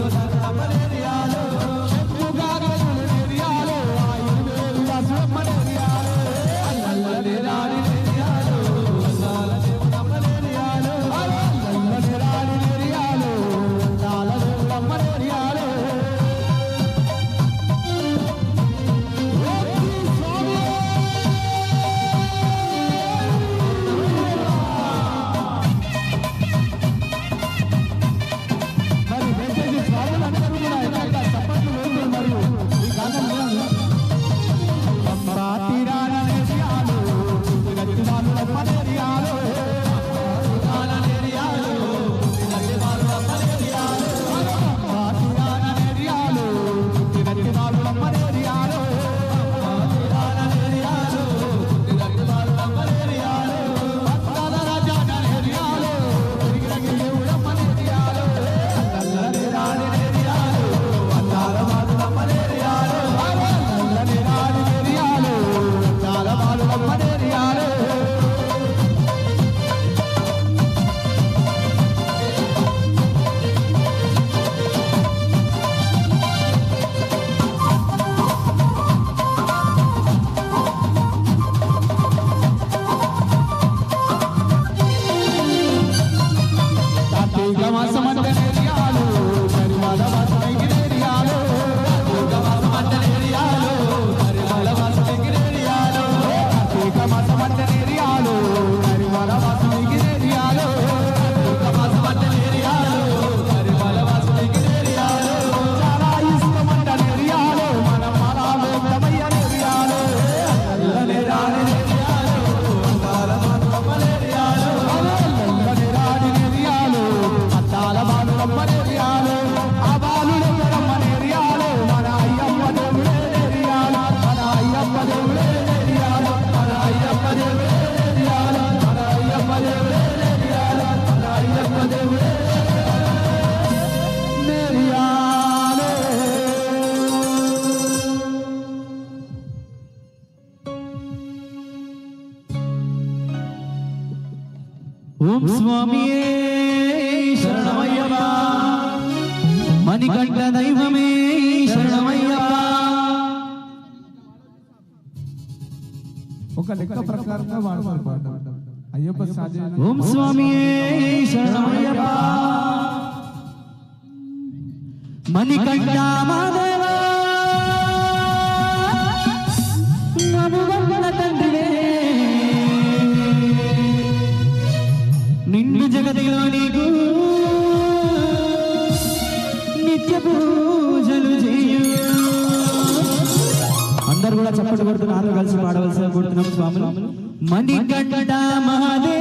Gracias. ఓం స్వామియే శరణమయ్యప్ప మణికంఠ దైవమే శరణమయ్యప్ప ఒక లెక్క ప్రకారంగా వాడతారు పాట. అయ్యప్ప ఓం స్వామియే మణికంఠ మాధవ. గదిలో నీకు నిత్య పూజలు చేయు. అందరు కూడా చప్పట్లు కొడుతున్నారు కలిసి పాడవలసిన కోరుతున్నాం స్వాములు. మణికంఠ మహాదేవ్